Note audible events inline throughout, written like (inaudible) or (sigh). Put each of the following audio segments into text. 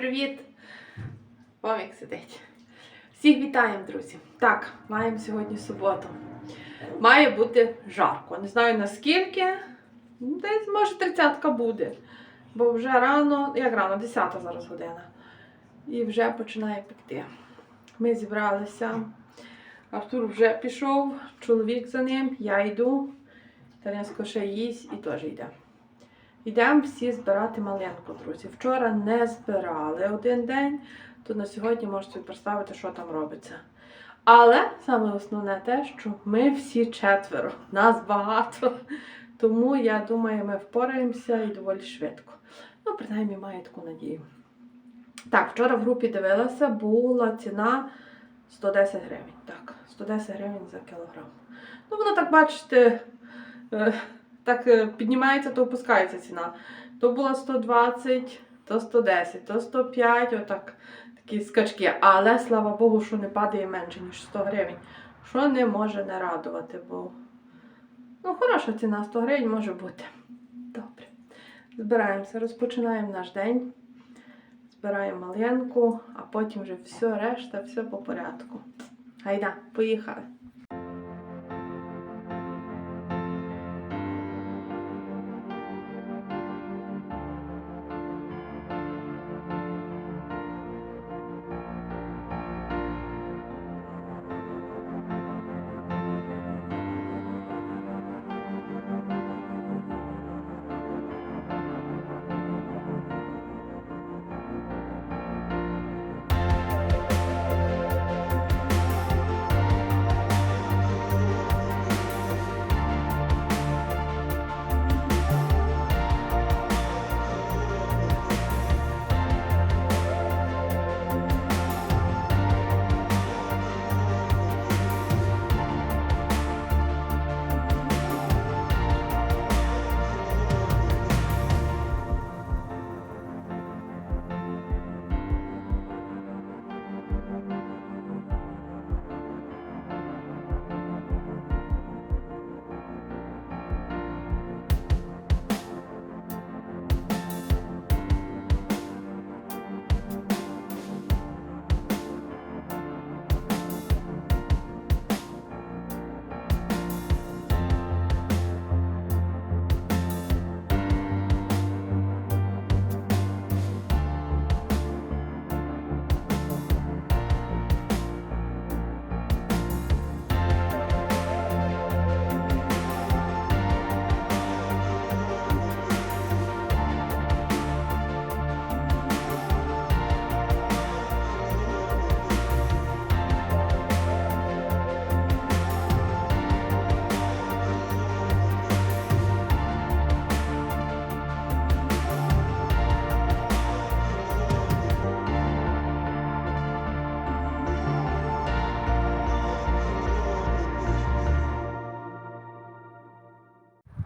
Привіт! Вовік сидить. Всіх вітаємо, друзі. Так, маємо сьогодні суботу. Має бути жарко. Не знаю наскільки. Десь, може, тридцятка буде. Бо вже рано, як рано, 10 зараз година. І вже починає пекти. Ми зібралися. Артур вже пішов, чоловік за ним, я йду. Тарянсько ще їсть і теж йде. Йдемо всі збирати маленьку, друзі. Вчора не збирали один день, то на сьогодні можете представити, що там робиться. Але саме основне те, що ми всі четверо, нас багато. Тому я думаю, ми впораємося і доволі швидко. Ну, принаймні, маю таку надію. Так, вчора в групі дивилася, була ціна 110 гривень. Так, 110 гривень за кілограм. Ну, воно так, бачите, е, так е, піднімається, то опускається ціна. То було 120, то 110, то 105, отак такі скачки. Але слава Богу, що не падає менше, ніж 100 гривень. Що не може не радувати, бо ну, хороша ціна 100 гривень може бути. Добре. Збираємося, розпочинаємо наш день. Збираємо маленьку, а потім вже все решта, все по порядку. Гайда, поїхали.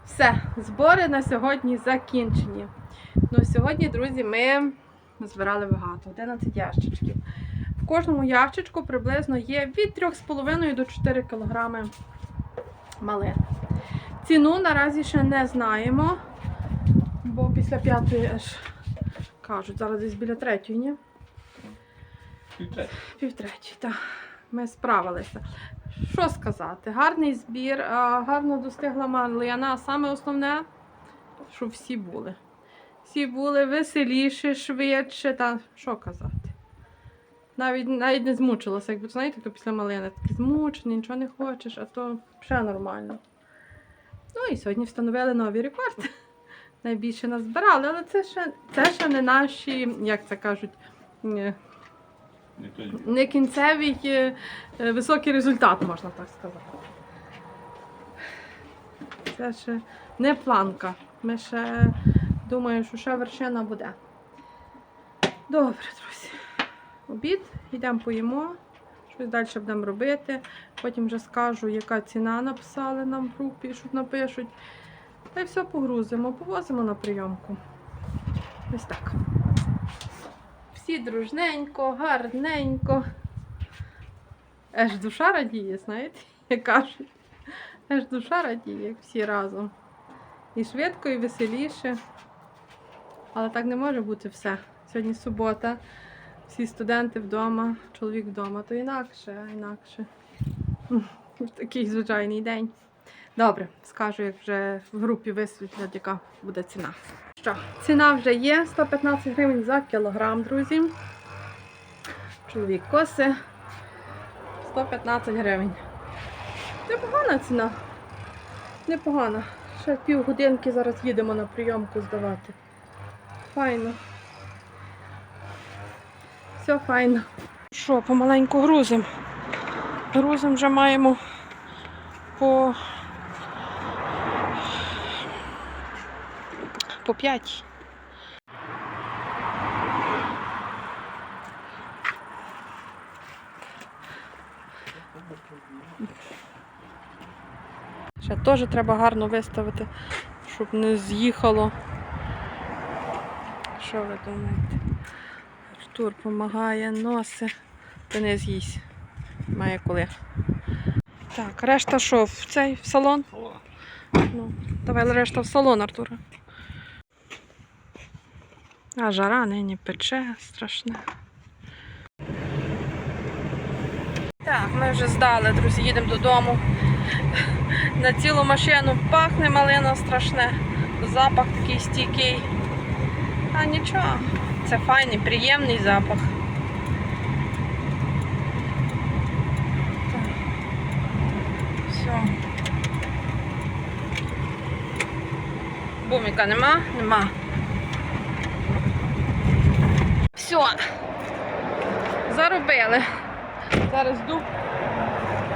Все, збори на сьогодні закінчені. Ну, сьогодні, друзі, ми збирали багато 11 ящичків. В кожному ящичку приблизно є від 3,5 до 4 кг малин. Ціну наразі ще не знаємо, бо після п'ятої аж кажуть, зараз десь біля третьої, ні? Півтретій, так. Ми справилися. Що сказати? Гарний збір, гарно достигла малина. А саме основне, щоб всі були. Всі були веселіше, швидше, та що казати. Навіть, навіть не змучилася, якби знаєте, то після малини такий змучений, нічого не хочеш, а то ще нормально. Ну і сьогодні встановили новий рекорд. Найбільше нас збирали, але це ще, це ще не наші, як це кажуть, е, не кінцевий е, е, високий результат, можна так сказати. Це ще не планка. Ми ще думаємо, що ще вершина буде. Добре, друзі. Обід, йдемо поїмо, щось далі будемо робити. Потім вже скажу, яка ціна написали нам в групі, що напишуть. Та й все погрузимо, повозимо на прийомку. Ось так всі дружненько, гарненько. Аж душа радіє, знаєте, (laughs) як кажуть. Аж душа радіє, всі разом. І швидко, і веселіше. Але так не може бути все. Сьогодні субота. Всі студенти вдома, чоловік вдома, то інакше, інакше. Такий звичайний день. Добре, скажу, як вже в групі висвітлять, яка буде ціна. Що, ціна вже є 115 гривень за кілограм, друзі. Чоловік коси 115 гривень. Непогана ціна. Непогана. Ще півгодинки зараз їдемо на прийомку здавати. Файно. Все файно. Що, помаленьку грузимо. Грузимо вже маємо по, по 5. Ще теж треба гарно виставити, щоб не з'їхало. Що ви думаєте? Артур допомагає, носи, ти не з'їсть. Має коли. Так, решта що, в цей в салон? Ну, давай решта в салон, Артура. А жара нині пече страшне. Так, ми вже здали, друзі, їдемо додому. На цілу машину пахне малина страшне. Запах такий стійкий. А нічого, це файний, приємний запах. Так. Все. Буміка нема? Нема. Все. Заробили. Зараз йду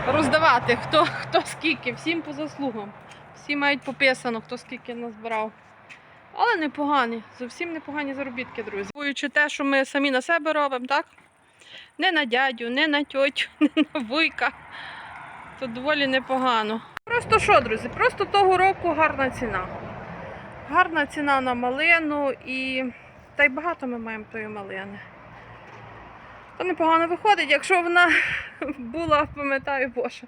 роздавати, хто, хто скільки, всім по заслугам. Всі мають пописано, хто скільки назбирав. Але непогані, зовсім непогані заробітки, друзі. Вуючи те, що ми самі на себе робимо, так? Не на дядю, не на тьотю, (laughs) не на вуйка. То доволі непогано. Просто що, друзі? Просто того року гарна ціна. Гарна ціна на малину і та й багато ми маємо тої малини. То непогано виходить, якщо вона (laughs) була, пам'ятаю, боже,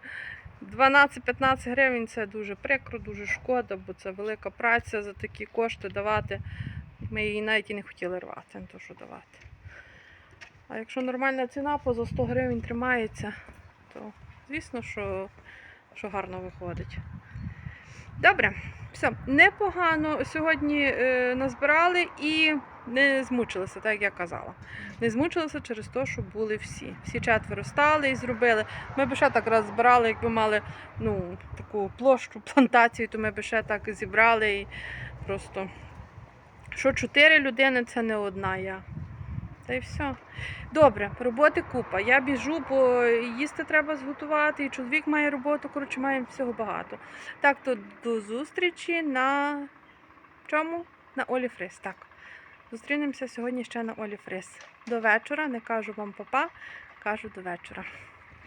12-15 гривень це дуже прикро, дуже шкода, бо це велика праця за такі кошти давати. Ми її навіть і не хотіли рвати, не то що давати. А якщо нормальна ціна поза 100 гривень тримається, то звісно, що, що гарно виходить. Добре, все, непогано сьогодні е, назбирали і не змучилися, так як я казала. Не змучилися через те, що були всі. Всі четверо стали і зробили. Ми б ще так раз збирали, якби мали ну, таку площу, плантацію, то ми б ще так зібрали і просто. Що чотири людини це не одна я. Та й все. Добре, роботи купа. Я біжу, бо їсти треба зготувати, і чоловік має роботу, коротше, маємо всього багато. Так, то до зустрічі на чому? На Олі Фрис. Так. Зустрінемося сьогодні ще на Олі Фрис. До вечора. Не кажу вам папа, кажу до вечора.